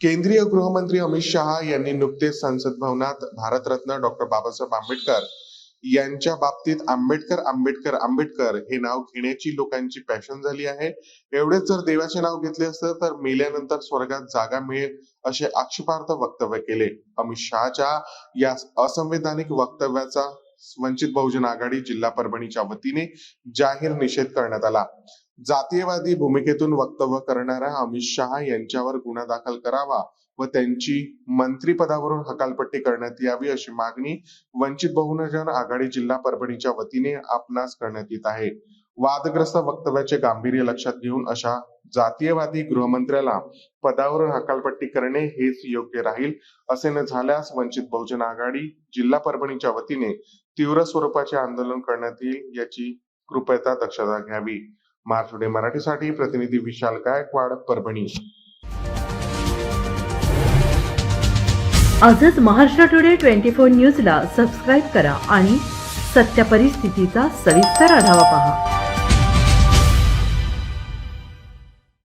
केंद्रीय गृहमंत्री अमित शहा यांनी नुकतेच संसद भवनात भारतरत्न डॉक्टर बाबासाहेब आंबेडकर यांच्या बाबतीत आंबेडकर आंबेडकर आंबेडकर हे नाव घेण्याची लोकांची पॅशन झाली आहे. एवढेच जर देवाचे नाव घेतले असतं तर मेल्यानंतर स्वर्गात जागा मिळेल असे आक्षेपार्थ वक्तव्य केले. अमित शहाच्या या असंवैधानिक वक्तव्याचा वंचित बहुजन आघाडी जिल्हा परभणीच्या वतीने जाहीर निषेध करण्यात आला. जातीयवादी भूमिकेतून वक्तव्य करणाऱ्या अमित शहा यांच्यावर गुन्हा दाखल करावा व त्यांची मंत्रीपदावरून हकालपट्टी करण्यात यावी अशी मागणी वंचित बहुजन आघाडी जिल्हा परभणीच्या वतीने आपणास करण्यात येत आहे. वादग्रस्त वक्तव्याचे गांभीर्य लक्षात घेऊन अशा जातीयवादी गृहमंत्र्याला पदावरून हकालपट्टी करणे हेच योग्य राहील असे न झाल्यास वंचित बहुजन आघाडी जिल्हा परभणीच्या वतीने तीव्र स्वरूपाचे आंदोलन करण्यात येईल याची कृपया दक्षता घ्यावी. मार्च मराठीसाठी प्रतिनिधी विशाल गायकवाड परभणी. आजच महाराष्ट्र टुडे ट्वेंटी फोर न्यूजला सबस्क्राईब करा आणि सत्य परिस्थितीचा सविस्तर आढावा पहा.